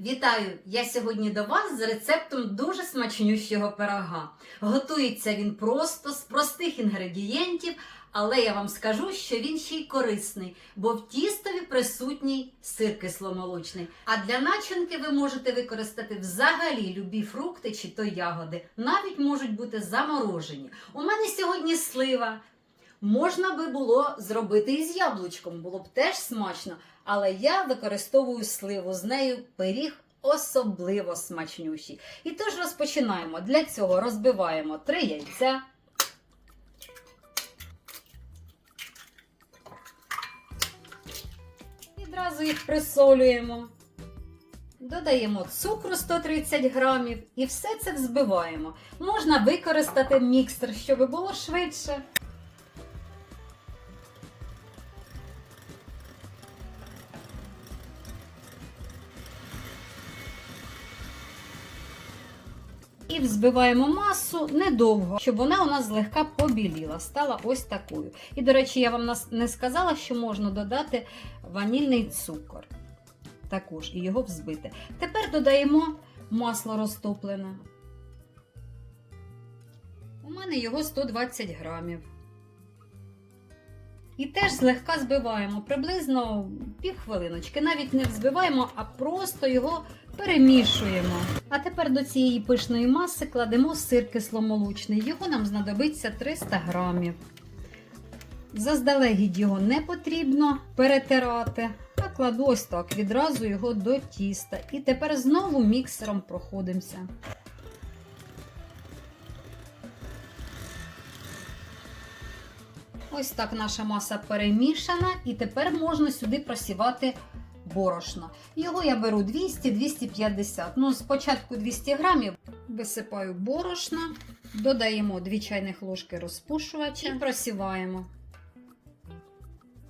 Вітаю! Я сьогодні до вас з рецептом дуже смачнющого пирога. Готується він просто з простих інгредієнтів, але я вам скажу, що він ще й корисний, бо в тістові присутній сир кисломолочний. А для начинки ви можете використати взагалі любі фрукти чи то ягоди, навіть можуть бути заморожені. У мене сьогодні слива. Можна би було зробити із яблучком, було б теж смачно, але я використовую сливу. З нею пиріг особливо смачнющий. І тож розпочинаємо. Для цього розбиваємо три яйця. Відразу їх присолюємо. Додаємо цукру 130 грамів і все це взбиваємо. Можна використати міксер, щоб було швидше. І взбиваємо масу недовго, щоб вона у нас злегка побіліла, стала ось такою. І, до речі, я вам не сказала, що можна додати ванільний цукор. Також і його взбити. Тепер додаємо масло розтоплене. У мене його 120 грамів. І теж злегка збиваємо приблизно півхвилиночки. Навіть не взбиваємо, а просто його перемішуємо. А тепер до цієї пишної маси кладемо сир кисломолочний. Його нам знадобиться 300 грамів. Заздалегідь його не потрібно перетирати, а кладу ось так відразу його до тіста. І тепер знову міксером проходимося. Ось так наша маса перемішана, і тепер можна сюди просівати борошно. Його я беру 200-250. Ну, спочатку 200 грамів висипаю борошно, додаємо 2 чайних ложки розпушувача і просіваємо.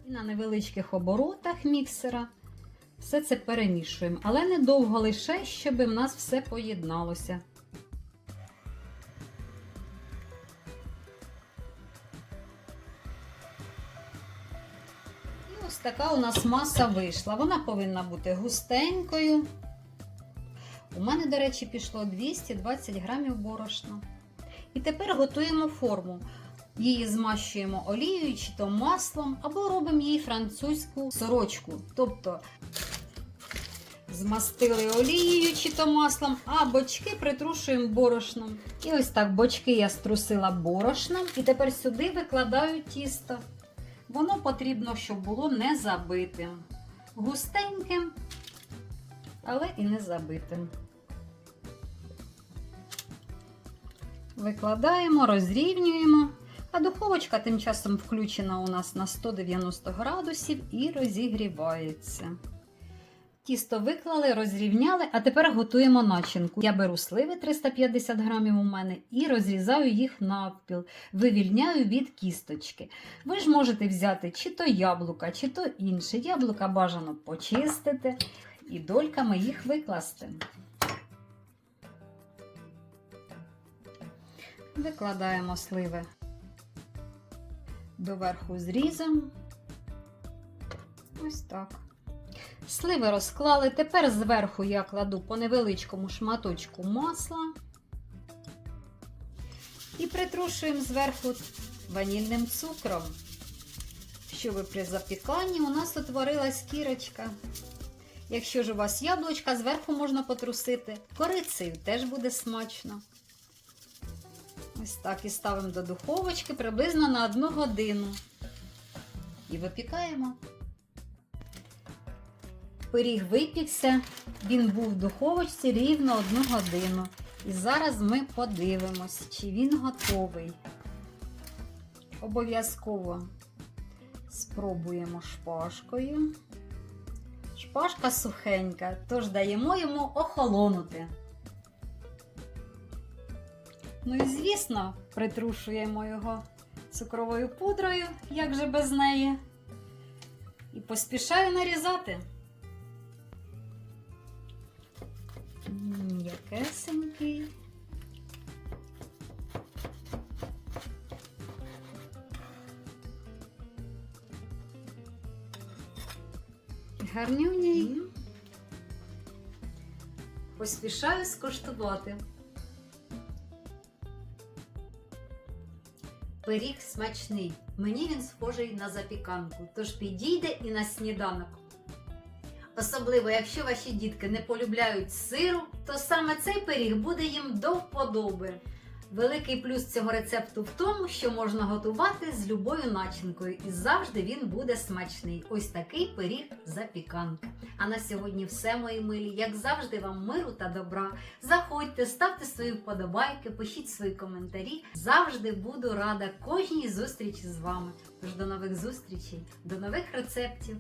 І на невеличких оборотах міксера все це перемішуємо, але недовго лише, щоб в нас все поєдналося. Ось така у нас маса вийшла. Вона повинна бути густенькою. У мене, до речі, пішло 220 грамів борошна. І тепер готуємо форму. Її змащуємо олією чи то маслом, або робимо їй французьку сорочку. Тобто змастили олією чи то маслом, а бочки притрушуємо борошном. І ось так бочки я струсила борошном, і тепер сюди викладаю тісто. Воно потрібно, щоб було не забитим. Густеньким, але і не забитим. Викладаємо, розрівнюємо. А духовочка тим часом включена у нас на 190 градусів і розігрівається. Тісто виклали, розрівняли, а тепер готуємо начинку. Я беру сливи 350 грамів у мене і розрізаю їх навпіл, вивільняю від кісточки. Ви ж можете взяти чи то яблука, чи то інше. Яблука бажано почистити і дольками їх викласти. Викладаємо сливи доверху зрізом. Ось так. Сливи розклали. Тепер зверху я кладу по невеличкому шматочку масла і притрушуємо зверху ванільним цукром, щоб при запіканні у нас утворилась кірочка. Якщо ж у вас яблучка, зверху можна потрусити. Корицею теж буде смачно. Ось так і ставимо до духовочки приблизно на 1 годину. І випікаємо. Пиріг випікся, він був в духовочці рівно 1 годину. І зараз ми подивимось, чи він готовий. Обов'язково спробуємо шпажкою. Шпажка сухенька, тож даємо йому охолонути. Ну і, звісно, притрушуємо його цукровою пудрою, як же без неї. І поспішаю нарізати. М, Якесенький. Гарнюній. Поспішаю скуштувати. Пиріг смачний. Мені він схожий на запіканку, тож підійде і на сніданок. Особливо, якщо ваші дітки не полюбляють сиру, то саме цей пиріг буде їм до вподоби. Великий плюс цього рецепту в тому, що можна готувати з любою начинкою, і завжди він буде смачний. Ось такий пиріг запіканка. А на сьогодні все, мої милі. Як завжди, вам миру та добра. Заходьте, ставте свої вподобайки, пишіть свої коментарі. Завжди буду рада кожній зустрічі з вами. Тож до нових зустрічей, до нових рецептів.